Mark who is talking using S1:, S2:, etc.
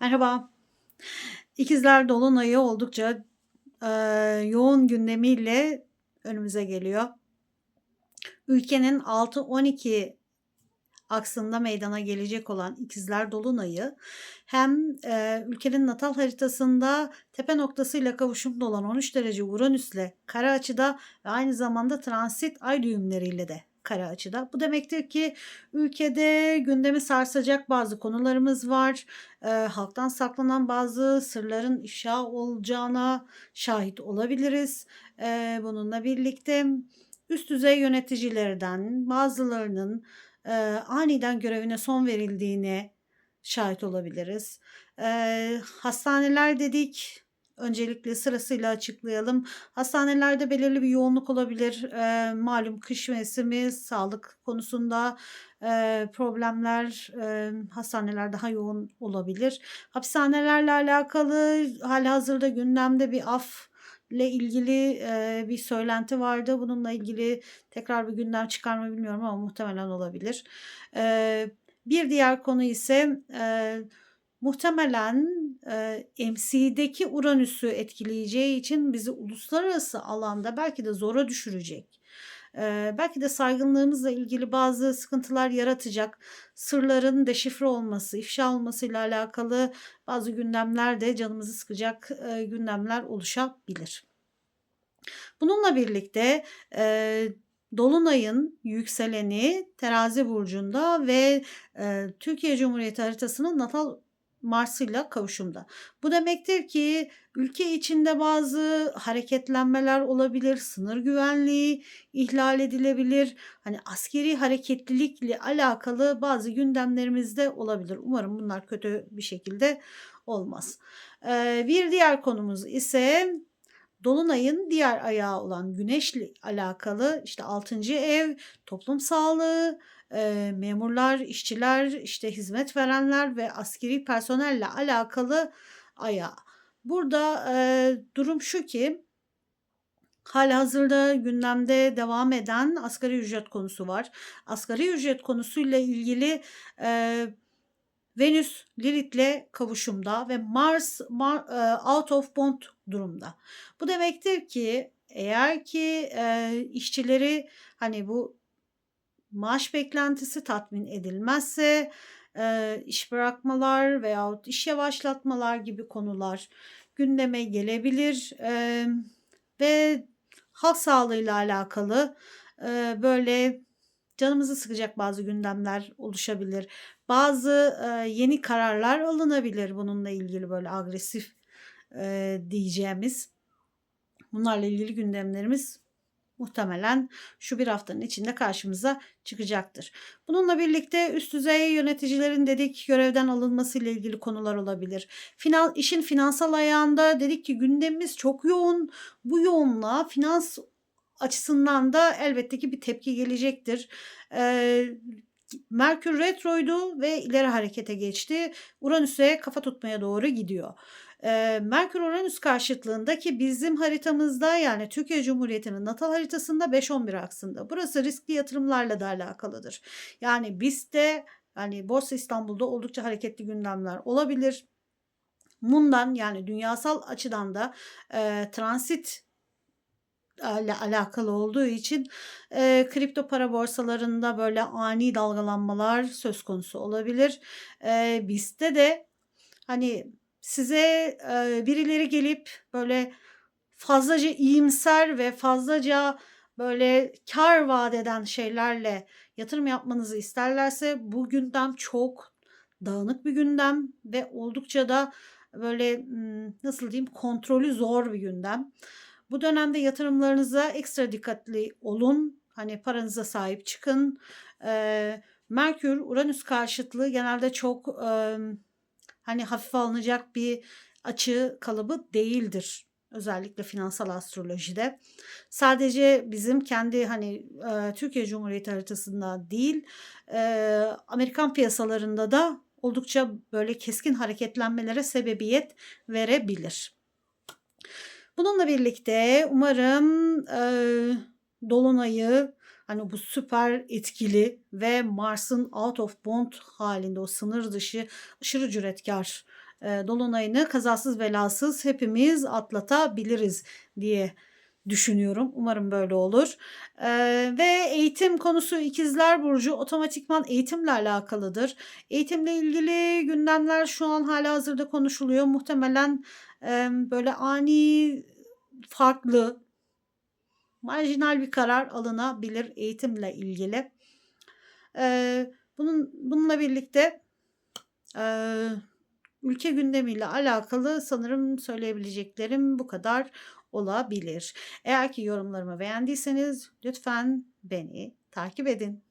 S1: Merhaba. İkizler Dolunay'ı oldukça, eee, yoğun gündemiyle önümüze geliyor. Ülkenin 6-12 aksında meydana gelecek olan İkizler Dolunay'ı hem, eee, ülkenin natal haritasında tepe noktasıyla kavuşumda olan 13 derece Uranüs'le kare açıda ve aynı zamanda transit ay düğümleriyle de kare açıda. Bu demektir ki ülkede gündemi sarsacak bazı konularımız var. Eee, halktan saklanan bazı sırların ifşa olacağına şahit olabiliriz. Eee, bununla birlikte üst düzey yöneticilerden bazılarının, eee, aniden görevine son verildiğine şahit olabiliriz. Eee, hastaneler dedik, öncelikle sırasıyla açıklayalım. Hastanelerde belirli bir yoğunluk olabilir. Eee, malum kış mevsimi, sağlık konusunda, eee, problemler, emm, hastaneler daha yoğun olabilir. Hapishanelerle alakalı hâlihazırda gündemde bir af ile ilgili, eee, bir söylenti vardı. Bununla ilgili tekrar bir gündem çıkar mı bilmiyorum ama muhtemelen olabilir. Eee, bir diğer konu ise, eee, muhtemelen, MC'deki Uranüs'ü etkileyeceği için bizi uluslararası alanda belki de zora düşürecek, belki de saygınlığımızla ilgili bazı sıkıntılar yaratacak, sırların deşifre olması, ifşa olmasıyla alakalı bazı gündemler de canımızı sıkacak, gündemler oluşabilir. Bununla birlikte, dolunayın yükseleni Terazi burcunda ve, eee, Türkiye Cumhuriyeti haritasının natal Mars'ıyla kavuşumda. Bu demektir ki ülke içinde bazı hareketlenmeler olabilir, sınır güvenliği ihlal edilebilir. Hani askeri hareketlilikle alakalı bazı gündemlerimiz de olabilir. Umarım bunlar kötü bir şekilde olmaz. Bir diğer konumuz ise dolunayın diğer ayağı olan Güneş'le alakalı işte 6. ev, toplum sağlığı, eee, memurlar, işçiler, işte hizmet verenler ve askeri personelle alakalı ayağı. Burada, eee, durum şu ki hâlihazırda gündemde devam eden asgari ücret konusu var. Asgari ücret konusuyla ilgili, eee, Venüs Lilith'le kavuşumda ve Mars mar eee, out of bond durumda. Bu demektir ki eğer ki, eee, işçileri, hani, bu maaş beklentisi tatmin edilmezse, eee, iş bırakmalar veyahut iş yavaşlatmalar gibi konular gündeme gelebilir, emm, ve halk sağlığıyla alakalı, eee, böyle canımızı sıkacak bazı gündemler oluşabilir. Bazı, eee, yeni kararlar alınabilir bununla ilgili böyle agresif, eee, diyeceğimiz. Bunlarla ilgili gündemlerimiz muhtemelen şu 1 haftanın içinde karşımıza çıkacaktır. Bununla birlikte üst düzey yöneticilerin dedik görevden alınmasıyla ilgili konular olabilir. Finan işin finansal ayağında dedik ki gündemimiz çok yoğun. Bu yoğunluğa finans açısından da elbette ki bir tepki gelecektir. Eee, Merkür retroydu ve ileri harekete geçti. Uranüs'e kafa tutmaya doğru gidiyor. Merkür Uranüs karşıtlığında ki bizim haritamızda yani Türkiye Cumhuriyeti'nin natal haritasında 5-11 aksında. Burası riskli yatırımlarla da alakalıdır. Yani BIST'te hani Borsa İstanbul'da oldukça hareketli gündemler olabilir. Bundan yani dünyasal açıdan da, eee, transit ile alakalı olduğu için, eee, kripto para borsalarında böyle ani dalgalanmalar söz konusu olabilir. Eee, BIST'te de hani size, eee, birileri gelip böyle fazlaca iyimser ve fazlaca böyle kâr vaat eden şeylerle yatırım yapmanızı isterlerse bu gündem çok dağınık bir gündem ve oldukça da böyle, ımm, nasıl diyeyim, kontrolü zor bir gündem. Bu dönemde yatırımlarınıza ekstra dikkatli olun. Hani paranıza sahip çıkın. Eee, Merkür Uranüs karşıtlığı genelde çok, emm, hani hafife alınacak bir açı kalıbı değildir. Özellikle finansal astrolojide. Sadece bizim kendi hani, eee, Türkiye Cumhuriyeti haritasında değil, eee, Amerikan piyasalarında da oldukça böyle keskin hareketlenmelere sebebiyet verebilir. Bununla birlikte umarım, eee, dolunayı, hani, bu süper etkili ve Mars'ın out of bond hâlinde o sınır dışı aşırı cüretkâr, e, dolunayını kazasız belasız hepimiz atlatabiliriz diye düşünüyorum. Umarım böyle olur. E, ve eğitim konusu ikizler burcu otomatikman eğitimle alakalıdır. Eğitimle ilgili gündemler şu an hala hazırda konuşuluyor. Muhtemelen e, böyle ani farklı marjinal bir karar alınabilir eğitimle ilgili. Bunun bununla birlikte ülke gündemiyle alakalı sanırım söyleyebileceklerim bu kadar olabilir. Eğer ki yorumlarımı beğendiyseniz lütfen beni takip edin.